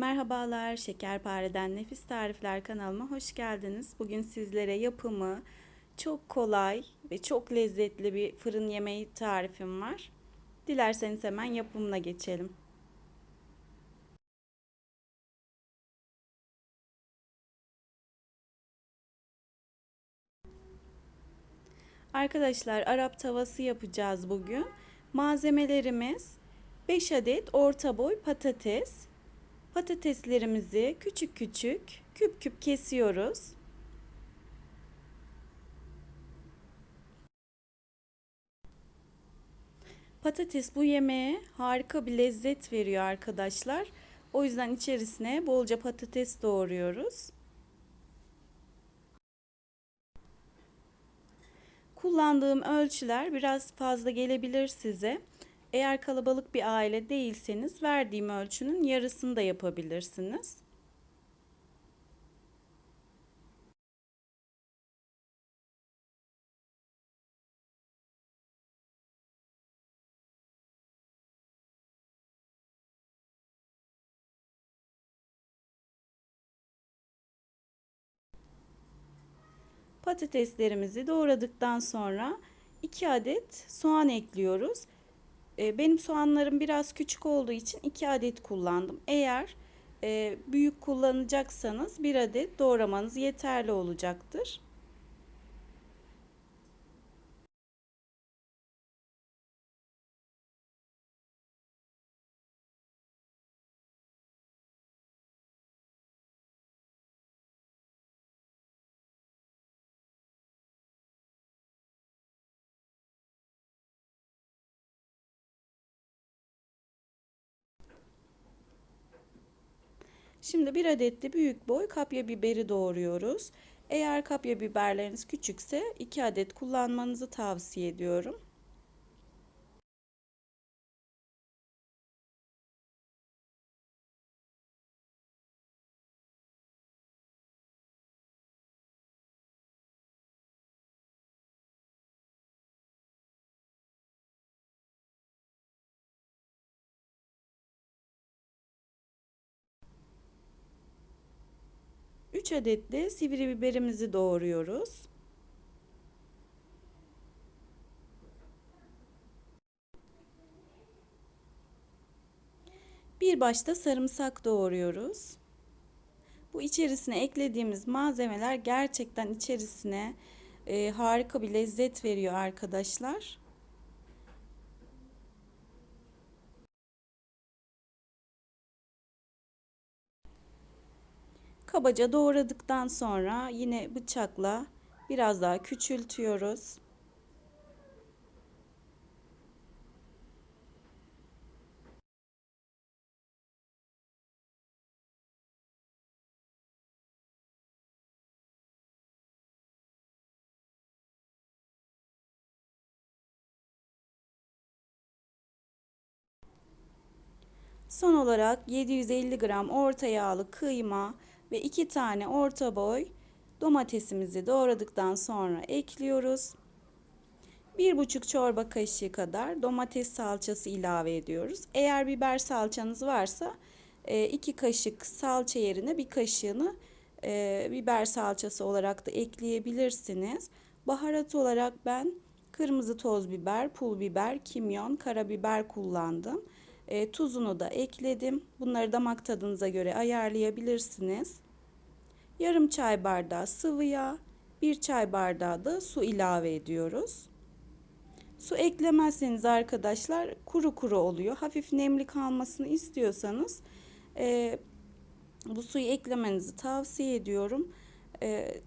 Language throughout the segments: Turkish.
Merhabalar, Şekerpare'den Nefis Tarifler kanalıma hoş geldiniz. Bugün sizlere yapımı çok kolay ve çok lezzetli bir fırın yemeği tarifim var. Dilerseniz hemen yapımına geçelim. Arkadaşlar Arap tavası yapacağız bugün. Malzemelerimiz 5 adet orta boy patates. Patateslerimizi küçük küçük küp küp kesiyoruz. Patates bu yemeğe harika bir lezzet veriyor arkadaşlar. O yüzden içerisine bolca patates doğruyoruz. Kullandığım ölçüler biraz fazla gelebilir size. Eğer kalabalık bir aile değilseniz verdiğim ölçünün yarısını da yapabilirsiniz. Patateslerimizi doğradıktan sonra 2 adet soğan ekliyoruz. Ee, benim soğanlarım biraz küçük olduğu için 2 adet kullandım. Eğer e, büyük kullanacaksanız 1 adet doğramanız yeterli olacaktır. Şimdi bir adet de büyük boy kapya biberi doğruyoruz. Eğer kapya biberleriniz küçükse 2 adet kullanmanızı tavsiye ediyorum. Üç adet de sivri biberimizi doğruyoruz. Bir başta sarımsak doğruyoruz. Bu içerisine eklediğimiz malzemeler gerçekten içerisine e, harika bir lezzet veriyor arkadaşlar. Kabaca doğradıktan sonra yine bıçakla biraz daha küçültüyoruz. Son olarak 750 gram orta yağlı kıyma ve 2 tane orta boy domatesimizi doğradıktan sonra ekliyoruz. 1,5 çorba kaşığı kadar domates salçası ilave ediyoruz. Eğer biber salçanız varsa 2 e, kaşık salça yerine bir kaşığını e, biber salçası olarak da ekleyebilirsiniz. Baharat olarak ben kırmızı toz biber, pul biber, kimyon, karabiber kullandım. E, tuzunu da ekledim. Bunları damak tadınıza göre ayarlayabilirsiniz. Yarım çay bardağı sıvı yağ, bir çay bardağı da su ilave ediyoruz. Su eklemezseniz arkadaşlar kuru kuru oluyor. Hafif nemli kalmasını istiyorsanız e, bu suyu eklemenizi tavsiye ediyorum. E,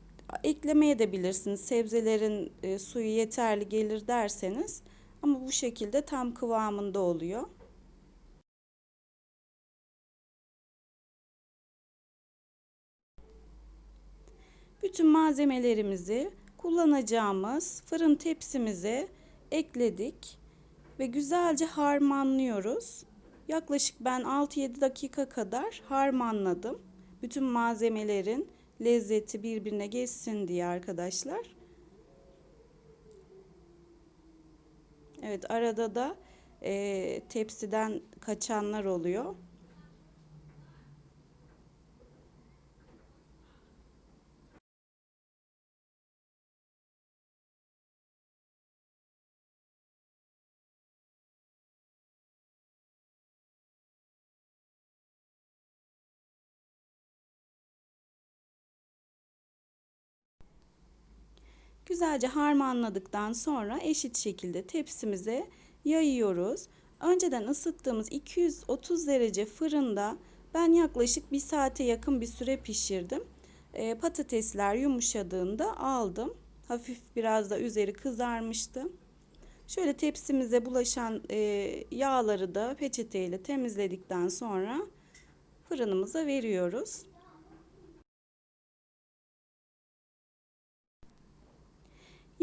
eklemeye de bilirsiniz. Sebzelerin e, suyu yeterli gelir derseniz ama bu şekilde tam kıvamında oluyor. Bütün malzemelerimizi kullanacağımız fırın tepsimize ekledik ve güzelce harmanlıyoruz. Yaklaşık ben 6-7 dakika kadar harmanladım. Bütün malzemelerin lezzeti birbirine geçsin diye arkadaşlar. Evet arada da e, tepsiden kaçanlar oluyor. Güzelce harmanladıktan sonra eşit şekilde tepsimize yayıyoruz. Önceden ısıttığımız 230 derece fırında ben yaklaşık bir saate yakın bir süre pişirdim. E, patatesler yumuşadığında aldım. Hafif biraz da üzeri kızarmıştı. Şöyle tepsimize bulaşan e, yağları da peçeteyle temizledikten sonra fırınımıza veriyoruz.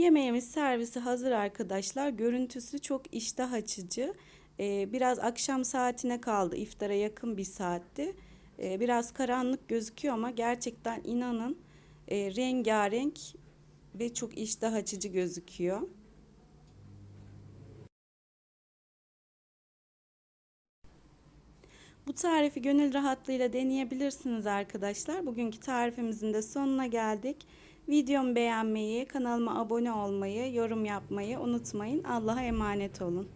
Yemeğimiz servisi hazır arkadaşlar. Görüntüsü çok iştah açıcı. Ee, biraz akşam saatine kaldı. İftara yakın bir saatti. Ee, biraz karanlık gözüküyor ama gerçekten inanın e, rengarenk ve çok iştah açıcı gözüküyor. Bu tarifi gönül rahatlığıyla deneyebilirsiniz arkadaşlar. Bugünkü tarifimizin de sonuna geldik. Videomu beğenmeyi, kanalıma abone olmayı, yorum yapmayı unutmayın. Allah'a emanet olun.